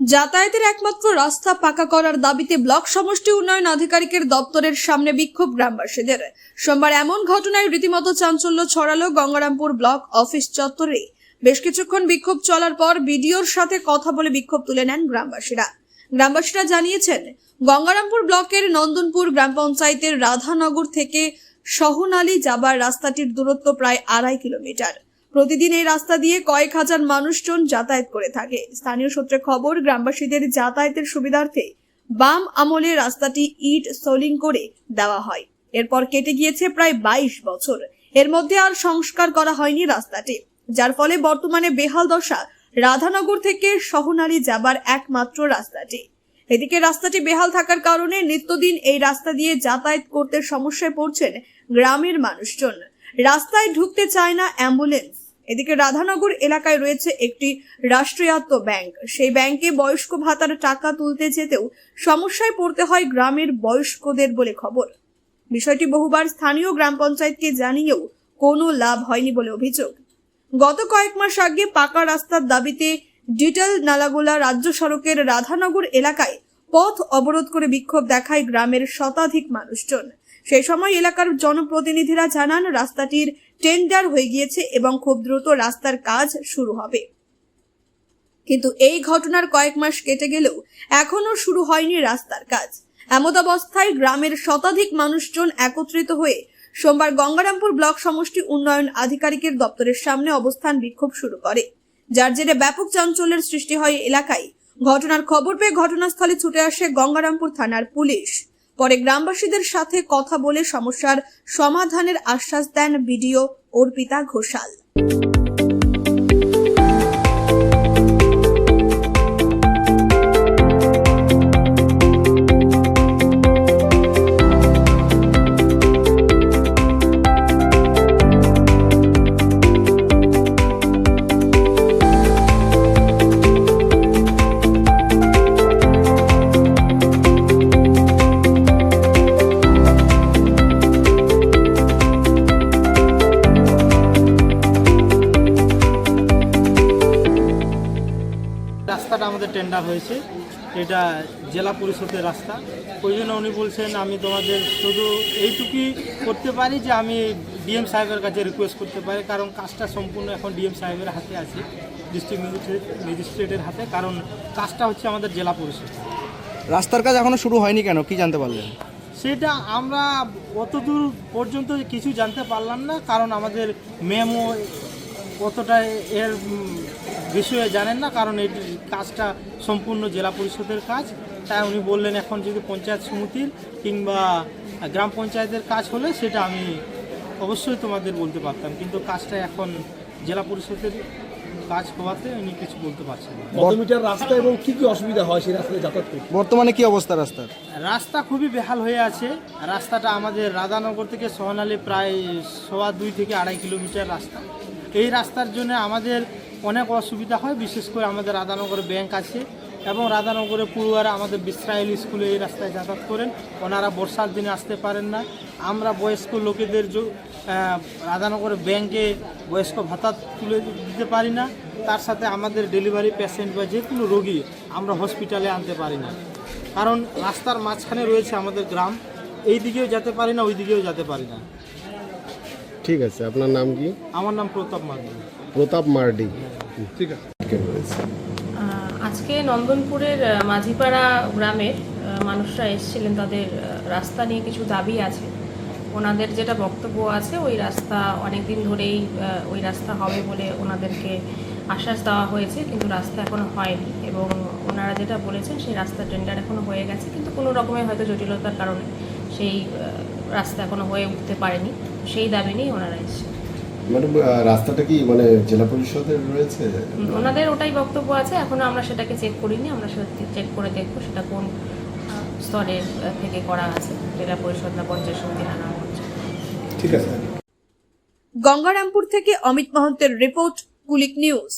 যাতায়াতের একমাত্র রাস্তা পাকা করার দাবিতে ব্লক সমষ্টি উন্নয়ন আধিকারিকের দপ্তরের সামনে বিক্ষোভ গ্রামবাসীদের। সোমবার এমন ঘটনায় রীতিমতো চাঞ্চল্য ছড়ালো গঙ্গারামপুর ব্লক অফিস চত্বরে। বেশ কিছুক্ষণ বিক্ষোভ চলার পর বিডিওর সাথে কথা বলে বিক্ষোভ তুলে নেন গ্রামবাসীরা। গ্রামবাসীরা জানিয়েছেন, গঙ্গারামপুর ব্লকের নন্দনপুর গ্রাম পঞ্চায়েতের রাধানগর থেকে সহনালী যাবার রাস্তাটির দূরত্ব প্রায় আড়াই কিলোমিটার। প্রতিদিন এই রাস্তা দিয়ে কয়েক হাজার মানুষজন যাতায়াত করে থাকে। স্থানীয় সূত্রে খবর, গ্রামবাসীদের যাতায়াতের সুবিধার্থে বাম আমলে রাস্তাটি ইট সোলিং করে দেওয়া হয়। এরপর কেটে গিয়েছে প্রায় বাইশ বছর। এর মধ্যে আর সংস্কার করা হয়নি রাস্তাটি। যার ফলে বর্তমানে বেহাল দশা রাধানগর থেকে সহনালী যাবার একমাত্র রাস্তাটি। এদিকে রাস্তাটি বেহাল থাকার কারণে নিত্যদিন এই রাস্তা দিয়ে যাতায়াত করতে সমস্যায় পড়ছেন গ্রামের মানুষজন। রাস্তায় ঢুকতে চায় না অ্যাম্বুলেন্স। এদিকে রাধানগর এলাকায় রয়েছে একটি রাষ্ট্রায়ত্ত ব্যাংক। সেই ব্যাংকে বয়স্ক ভাতার টাকা তুলতে যেতেও সমস্যায় পড়তে হয় গ্রামের বয়স্কদের বলে খবর। বিষয়টি বহুবার স্থানীয় গ্রাম পঞ্চায়েতকে জানিয়েও কোনো লাভ হয়নি বলে অভিযোগ। গত কয়েক মাস আগে পাকা রাস্তার দাবিতে ডিটেল নালাগোলা রাজ্য সড়কের রাধানগর এলাকায় পথ অবরোধ করে বিক্ষোভ দেখায় গ্রামের শতাধিক মানুষজন। সেই সময় এলাকার জনপ্রতিনিধিরা জানান, রাস্তাটির টেন্ডার হয়ে গিয়েছে এবং খুব দ্রুত রাস্তার কাজ শুরু হবে। কিন্তু এই ঘটনার কয়েক মাস কেটে গেলেও এখনও শুরু হয়নি রাস্তার কাজ। এমত অবস্থায় গ্রামের শতাধিক মানুষজন একত্রিত হয়ে সোমবার গঙ্গারামপুর ব্লক সমষ্টি উন্নয়ন আধিকারিকের দপ্তরের সামনে অবস্থান বিক্ষোভ শুরু করে। যার জেরে ব্যাপক চাঞ্চল্যের সৃষ্টি হয় এলাকায়। ঘটনার খবর পেয়ে ঘটনাস্থলে ছুটে আসে গঙ্গারামপুর থানার পুলিশ। পরে গ্রামবাসীদের সাথে কথা বলে সমস্যার সমাধানের আশ্বাস দেন বিডিও অর্পিতা ঘোষাল। টেন্ডার হয়েছে এটা জেলা পরিষদের রাস্তা। ওই জন্য উনি বলছেন আমি তোমাদের শুধু এইটুকুই করতে পারি যে আমি ডিএম সাহেবের কাছে রিকোয়েস্ট করতে পারি কারণ কাজটা সম্পূর্ণ এখন ডিএম সাহেবের হাতে আছে ডিস্ট্রিক্ট ম্যাজিস্ট্রেট ম্যাজিস্ট্রেটের হাতে কারণ কাজটা হচ্ছে আমাদের জেলা পরিষদ রাস্তার কাজ এখনও শুরু হয়নি কেন? কি জানতে পারলেন? সেটা আমরা অতদূর পর্যন্ত কিছু জানতে পারলাম না কারণ আমাদের মেমো অতটা এর বিষয়ে জানেন না কারণ এই কাজটা সম্পূর্ণ জেলা পরিষদের কাজ। তাই উনি বললেন এখন যদি পঞ্চায়েত সমিতির কিংবা গ্রাম পঞ্চায়েতের কাজ হলে সেটা আমি অবশ্যই তোমাদের বলতে পারতাম। কিন্তু কাজটা এখন জেলা পরিষদের কাজ হওয়াতে উনি কিছু বলতে পারছেন না। কত মিটার রাস্তা এবং কি কি অসুবিধা হয় সেই রাস্তায় যাতায়াত করতে? বর্তমানে কি অবস্থা রাস্তার? রাস্তা খুবই বেহাল হয়ে আছে। রাস্তাটা আমাদের রাধানগর থেকে সোহানালি প্রায় সোয়া দুই থেকে আড়াই কিলোমিটার রাস্তা। এই রাস্তার জন্য আমাদের অনেক অসুবিধা হয়, বিশেষ করে আমাদের রাধানগরে ব্যাংক আছে এবং রাধানগরে পড়ুয়ারা আমাদের বিশ্রাইল স্কুলে এই রাস্তায় যাতায়াত করেন। ওনারা বর্ষার দিনে আসতে পারেন না। আমরা বয়স্ক লোকেদের রাধানগরে ব্যাংকে বয়স্ক ভাতা তুলে দিতে পারি না। তার সাথে আমাদের ডেলিভারি পেশেন্ট বা যে কোনো রোগী আমরা হসপিটালে আনতে পারি না। কারণ রাস্তার মাঝখানে রয়েছে আমাদের গ্রাম। এই দিকেও যেতে পারি না ওই দিকেও যেতে পারি না। ঠিক আছে আপনার নাম কি? আমার নাম প্রতাপ মার্ডি। প্রতাপ মার্ডি। ঠিক আছে। আজকে নন্দনপুরের মাঝিপাড়া গ্রামের মানুষরা এসেছিলেন। তাদের রাস্তা নিয়ে কিছু দাবি আছে। ওনাদের যেটা বক্তব্য আছে ওই রাস্তা অনেক দিন ধরেই আহ, ওই রাস্তা হবে বলে ওনাদেরকে আশ্বাস দেওয়া হয়েছে কিন্তু রাস্তা এখনও হয়নি। এবং ওনারা যেটা বলেছেন সেই রাস্তা টেন্ডার এখনও হয়ে গেছে কিন্তু কোনো রকমের হয়তো জটিলতার কারণে সেই রাস্তা এখনও হয়ে উঠতে পারেনি। সেই দাবি নিয়েই ওনারা এসেছেন। ম্যাডাম রাস্তাটা কি মানে জেলা পরিষদের রয়েছে? ওনাদের ওটাই বক্তব্য আছে এখনও আমরা সেটাকে চেক করিনি আমরা সত্যি চেক করে দেখব সেটা কোন স্তরের থেকে করা আছে জেলা পরিষদ না পঞ্চায়েত সমিতি না ঠিক আছে। গঙ্গারামপুর থেকে অমিত মহন্তের রিপোর্ট কুলিক নিউজ।